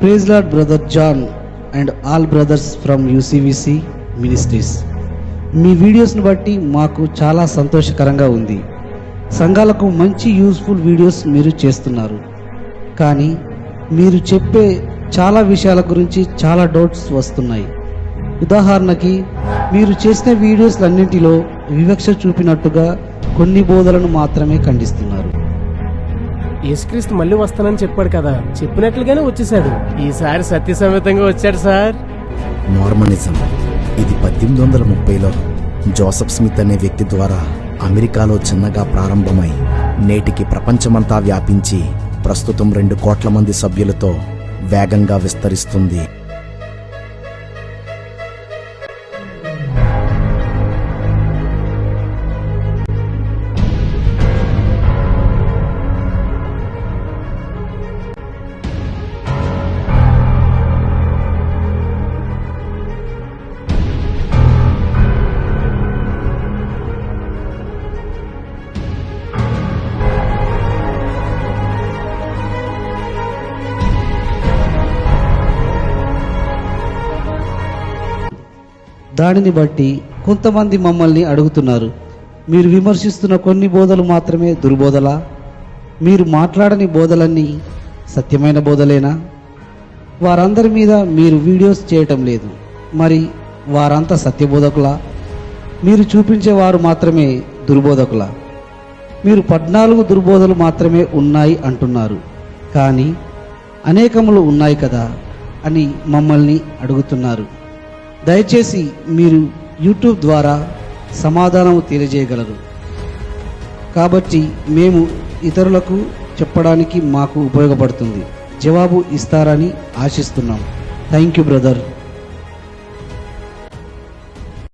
Praise lord brother John and all brothers from UCVC ministries మీ వీడియోస్ని బట్టి మాకు చాలా సంతోషకరంగా ఉంది. సంఘాలకు మంచి యూస్ఫుల్ వీడియోస్ మీరు చేస్తున్నారు. కానీ మీరు చెప్పే చాలా విషయాల గురించి చాలా డౌట్స్ వస్తున్నాయి. ఉదాహరణకి మీరు చేసిన వీడియోస్లన్నింటిలో వివక్ష చూపినట్టుగా కొన్ని బోధలను మాత్రమే ఖండిస్తున్నారు. యేసుక్రీస్తు మళ్ళీ వస్తానని చెప్పాడు కదా. చెప్పినట్లుగానే వచ్చేసాడు ఈసారి సత్య సమేతంగా వచ్చాడు సార్. నార్మనిజం ఇది పద్దెనిమిది వందల ముప్పైలో జోసఫ్ స్మిత్ అనే వ్యక్తి ద్వారా అమెరికాలో చిన్నగా ప్రారంభమై నేటికి ప్రపంచమంతా వ్యాపించి ప్రస్తుతం రెండు కోట్ల మంది సభ్యులతో వేగంగా విస్తరిస్తుంది. దానిని బట్టి కొంతమంది మమ్మల్ని అడుగుతున్నారు. మీరు విమర్శిస్తున్న కొన్ని బోధలు మాత్రమే దుర్బోధలా? మీరు మాట్లాడని బోధలన్నీ సత్యమైన బోధలేనా? వారందరి మీద మీరు వీడియోస్ చేయటం లేదు. మరి వారంతా సత్యబోధకులా? మీరు చూపించేవారు మాత్రమే దుర్బోధకులా? మీరు పద్నాలుగు దుర్బోధలు మాత్రమే ఉన్నాయి అంటున్నారు. కానీ అనేకములు ఉన్నాయి కదా అని మమ్మల్ని అడుగుతున్నారు. దయచేసి మీరు యూట్యూబ్ ద్వారా సమాధానం తెలియజేయగలరు. కాబట్టి మేము ఇతరులకు చెప్పడానికి మాకు ఉపయోగపడుతుంది. జవాబు ఇస్తారని ఆశిస్తున్నాం థ్యాంక్ యూ బ్రదర్